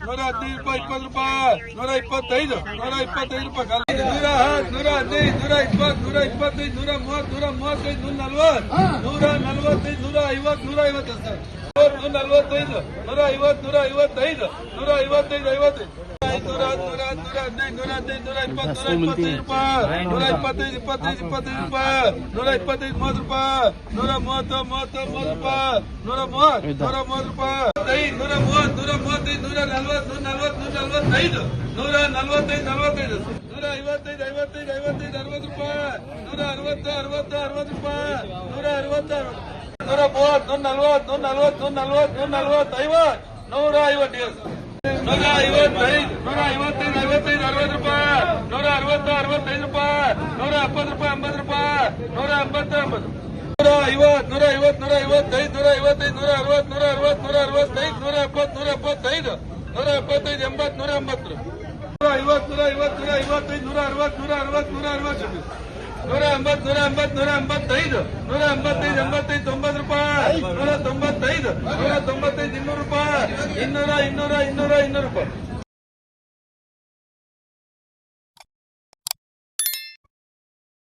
ನೂರ ಹದಿನೈದು ರೂಪಾಯಿ ಇಪ್ಪತ್ತು ರೂಪಾಯಿ ನೂರ ಇಪ್ಪತ್ತೈದು ನೂರ ಇಪ್ಪತ್ತೈದು ರೂಪಾಯಿ. ನೂರ ಹತ್ತು ನೂರ ಹದಿನೈದು ನೂರ ಇಪ್ಪತ್ತು ನೂರ ಇಪ್ಪತ್ತೈದು ನೂರ ಮೂವತ್ತು ನೂರ ಮೂವತ್ತೈದು ನೂರ ನಲ್ವತ್ತು ನೂರ ನಲ್ವತ್ತೈದು ನೂರ ಐವತ್ತು ನೂರ ಐವತ್ತು ಸರ್. ನೂರ ನಲ್ವತ್ತೈದು ನೂರ ಐವತ್ತು ನೂರ ಐವತ್ತೈದು ನೂರ ಐವತ್ತೈದು ಐವತ್ತೈದು ನೂರ ನೂರ ನೂರ ಹದಿನೈದು ನೂರ ಹದಿನೈದು ನೂರ ಇಪ್ಪತ್ತು ನೂರ ಇಪ್ಪತ್ತೈದು ರೂಪಾಯಿ ನೂರ ಇಪ್ಪತ್ತೈದು ಇಪ್ಪತ್ತೈದು ಇಪ್ಪತ್ತೈದು ರೂಪಾಯಿ ನೂರ ಇಪ್ಪತ್ತೈದು ಮೂವತ್ತು ರೂಪಾಯಿ ನೂರ ಮೂವತ್ತು ಮೂವತ್ತು ಮೂವತ್ತು ರೂಪಾಯಿ ನೂರ ಮೂವತ್ತು ನೂರ ಮೂವತ್ತು ರೂಪಾಯಿ. ಐದು ನೂರ ಮೂವತ್ತು ನೂರ ಮೂವತ್ತೈದು ನೂರ ನಲ್ವತ್ತು ನೂರ ನಲ್ವತ್ತು ನೂರ ನಲ್ವತ್ತೈದು ನೂರ ನಲ್ವತ್ತೈದು. ನಲ್ವತ್ತೈದು ನೂರ ಐವತ್ತೈದು ಐವತ್ತೈದು ಐವತ್ತೈದು ಅರವತ್ತು ರೂಪಾಯಿ. ನೂರ ಅರವತ್ತು ಅರವತ್ತು ಅರವತ್ತು ರೂಪಾಯಿ. ನೂರ ಅರವತ್ತು. ನೂರ ಮೂವತ್ತು ನೂರ ನಲ್ವತ್ತು ನೂರ ನಲ್ವತ್ತು ನೂರ ನಲ್ವತ್ತು ನೂರ ನಲ್ವತ್ತು ಐವತ್ತು. ನೂರ ಐವತ್ತು ನೂರ ಐವತ್ತೈದು ನೂರ ಐವತ್ತೈದು ಐವತ್ತೈದು ಅರವತ್ತು ರೂಪಾಯಿ. ನೂರ ಅರವತ್ತು ಅರವತ್ತೈದು ರೂಪಾಯಿ. ನೂರ ಎಪ್ಪತ್ತು ರೂಪಾಯಿ, ಎಂಬತ್ತು ರೂಪಾಯಿ. ನೂರ ಎಂಬತ್ತು. ಎಂಬತ್ತು ನೂರ ಐವತ್ತು ನೂರ ಐವತ್ತು ನೂರ ಐವತ್ತೈದು ನೂರ ಅರವತ್ತು ನೂರ ಅರವತ್ತು ನೂರ ಅರವತ್ತೈದು ನೂರ ಎಪ್ಪತ್ತು ನೂರ ಎಪ್ಪತ್ತೈದು ನೂರ ಎಂಬತ್ತು ನೂರ ಎಂಬತ್ತು ನೂರ ಐವತ್ತು ನೂರ ಐವತ್ತು ನೂರ ಐವತ್ತೈದು ನೂರ ಅರವತ್ತು ನೂರ ಅರವತ್ತು ನೂರ ಅರವತ್ತು ನೂರ ಎಂಬತ್ತು ನೂರ ಎಂಬತ್ತು ನೂರ ಎಂಬತ್ತೈದು ನೂರ ಎಂಬತ್ತೈದು ಎಂಬತ್ತೈದು ತೊಂಬತ್ತು ರೂಪಾಯಿ. ನೂರ ತೊಂಬತ್ತೈದು ನೂರ ತೊಂಬತ್ತೈದು ಇನ್ನೂರು ರೂಪಾಯಿ. ಇನ್ನೂರ ಇನ್ನೂರ ಇನ್ನೂರ, ಇನ್ನೂರು ರೂಪಾಯಿ.